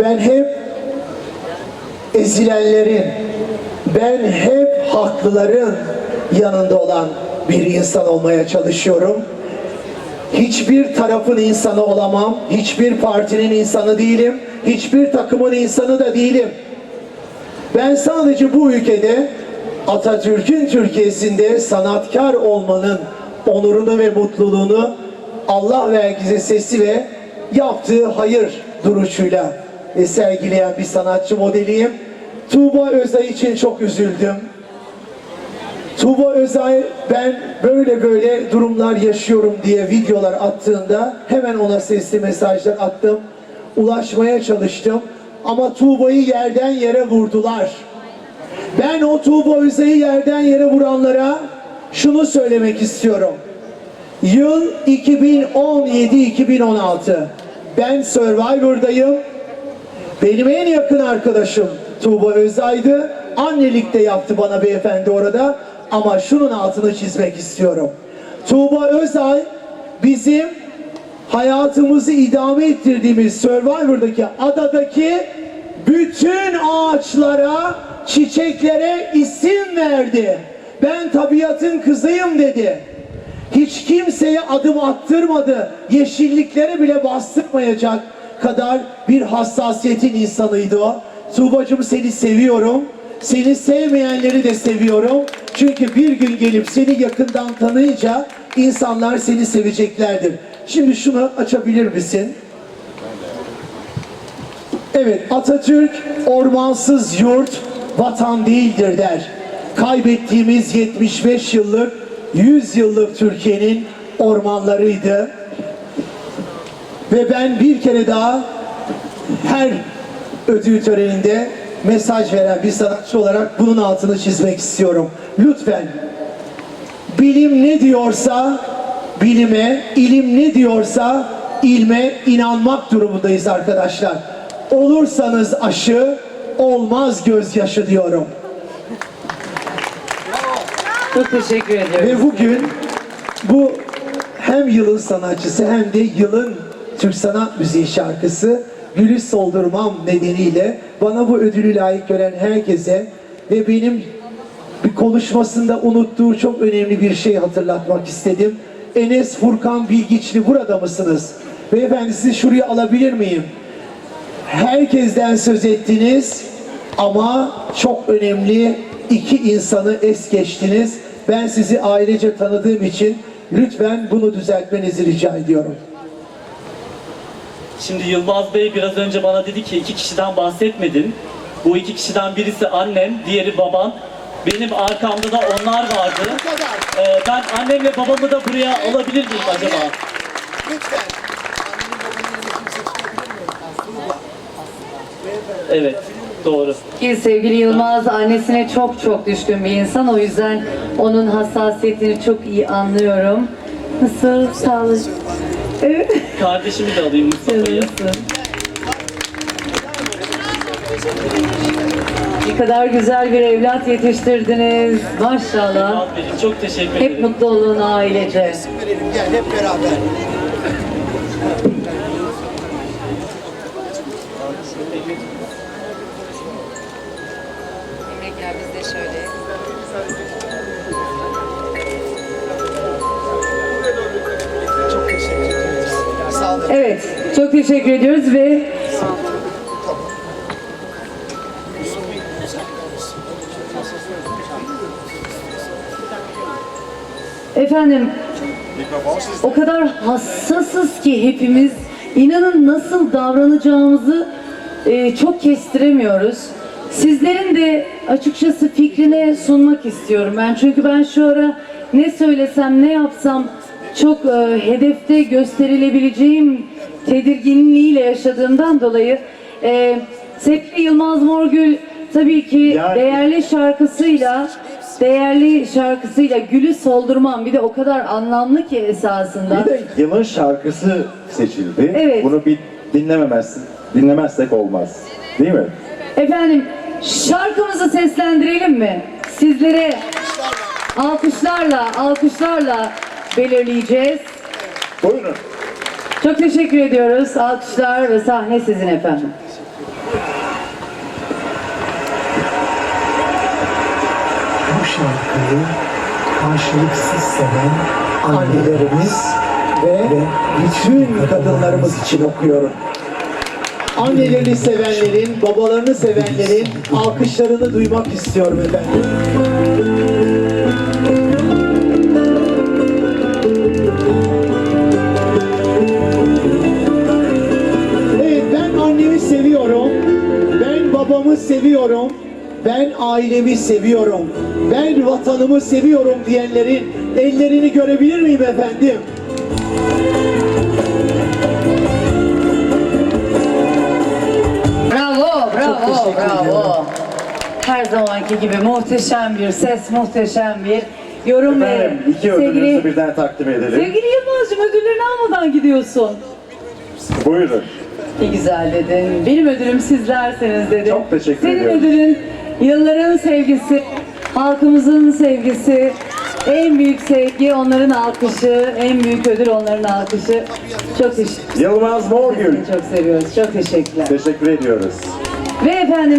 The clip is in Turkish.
Ben hep ezilenlerin, ben hep haklıların yanında olan bir insan olmaya çalışıyorum. Hiçbir tarafın insanı olamam, hiçbir partinin insanı değilim, hiçbir takımın insanı da değilim. Ben sadece bu ülkede Atatürk'ün Türkiye'sinde sanatkar olmanın onurunu ve mutluluğunu Allah ve herkese sesi ve yaptığı hayır duruşuyla e, sergileyen bir sanatçı modeliyim. Tuğba Özay için çok üzüldüm. Tuğba Özay ben böyle böyle durumlar yaşıyorum diye videolar attığında hemen ona sesli mesajlar attım. Ulaşmaya çalıştım ama Tuğba'yı yerden yere vurdular. Ben o Tuğba Özay'ı yerden yere vuranlara şunu söylemek istiyorum. Yıl 2017-2016. Ben Survivor'dayım. Benim en yakın arkadaşım Tuğba Özay'dı. Annelik de yaptı bana beyefendi orada. Ama şunun altını çizmek istiyorum. Tuğba Özay bizim hayatımızı idame ettirdiğimiz Survivor'daki adadaki bütün ağaçlara, çiçeklere isim verdi. Ben tabiatın kızıyım dedi. Hiç kimseye adım attırmadı. Yeşilliklere bile bastırmayacak kadar bir hassasiyetin insanıydı o. Tuğbacığım seni seviyorum. Seni sevmeyenleri de seviyorum. Çünkü bir gün gelip seni yakından tanıyınca insanlar seni seveceklerdir. Şimdi şunu açabilir misin? Evet Atatürk ormansız yurt vatan değildir der. Kaybettiğimiz 75 yıllık 100 yıllık Türkiye'nin ormanlarıydı. Ve ben bir kere daha her ödül töreninde mesaj veren bir sanatçı olarak bunun altını çizmek istiyorum. Lütfen bilim ne diyorsa bilime, ilim ne diyorsa ilme inanmak durumundayız arkadaşlar. Olursanız aşı, olmaz gözyaşı diyorum. Çok teşekkür ediyorum. Ve bugün bu hem yılın sanatçısı hem de yılın Türk Sanat Müziği şarkısı Gülü Soldurmam nedeniyle bana bu ödülü layık gören herkese ve benim bir konuşmasında unuttuğu çok önemli bir şey hatırlatmak istedim. Enes Furkan Bilgiçli burada mısınız? Beyefendi sizi şuraya alabilir miyim? Herkesten söz ettiniz ama çok önemli iki insanı es geçtiniz. Ben sizi ailece tanıdığım için lütfen bunu düzeltmenizi rica ediyorum. Şimdi Yılmaz Bey biraz önce bana dedi ki iki kişiden bahsetmedin. Bu iki kişiden birisi annem, diğeri baban. Benim arkamda da onlar vardı. Ee, ben annemle babamı da buraya alabilir miyim acaba? Lütfen. Evet, doğru. Ki sevgili Yılmaz annesine çok çok düşkün bir insan. O yüzden onun hassasiyetini çok iyi anlıyorum. Nasıl? Sağlık. Evet. Kardeşimi de alayım Mustafa'yı. Ne kadar güzel bir evlat yetiştirdiniz. Maşallah. Çok teşekkür Hep ederim. mutlu olun ailece. Verelim gel hep beraber. Emre gel biz de şöyle. Evet, çok teşekkür ediyoruz ve Efendim, o kadar hassasız ki hepimiz inanın nasıl davranacağımızı e, çok kestiremiyoruz. Sizlerin de açıkçası fikrine sunmak istiyorum ben. Çünkü ben şu ara ne söylesem ne yapsam çok e, hedefte gösterilebileceğim tedirginliğiyle yaşadığımdan dolayı e, sevgili Yılmaz Morgül tabii ki Yani- değerli şarkısıyla değerli şarkısıyla Gülü Soldurmam bir de o kadar anlamlı ki esasında. Bir de yılın şarkısı seçildi. Evet. Bunu bir dinlememez, dinlemezsek olmaz. Değil mi? Efendim şarkımızı seslendirelim mi? Sizlere alkışlarla, alkışlarla belirleyeceğiz. Buyurun. Çok teşekkür ediyoruz. Alkışlar ve sahne sizin efendim. Bu şarkıyı karşılıksız seven annelerimiz ve, ve bütün kadınlarımız için okuyorum. Annelerini sevenlerin, babalarını sevenlerin alkışlarını duymak istiyorum efendim. Babamı seviyorum. Ben ailemi seviyorum. Ben vatanımı seviyorum diyenlerin ellerini görebilir miyim efendim? Bravo, bravo, bravo. Her zamanki gibi muhteşem bir ses, muhteşem bir yorum ve Efendim iki ödülünüzü birden takdim edelim. Sevgili Yılmaz'cığım ödüllerini almadan gidiyorsun. Buyurun. Ne güzel dedin. Benim ödülüm sizlerseniz dedin. Çok teşekkür Senin ediyorum. ödülün yılların sevgisi, halkımızın sevgisi, en büyük sevgi onların alkışı, en büyük ödül onların alkışı. Çok teşekkür Yılmaz Morgül. Çok seviyoruz. Çok teşekkürler. Teşekkür ediyoruz. Ve efendim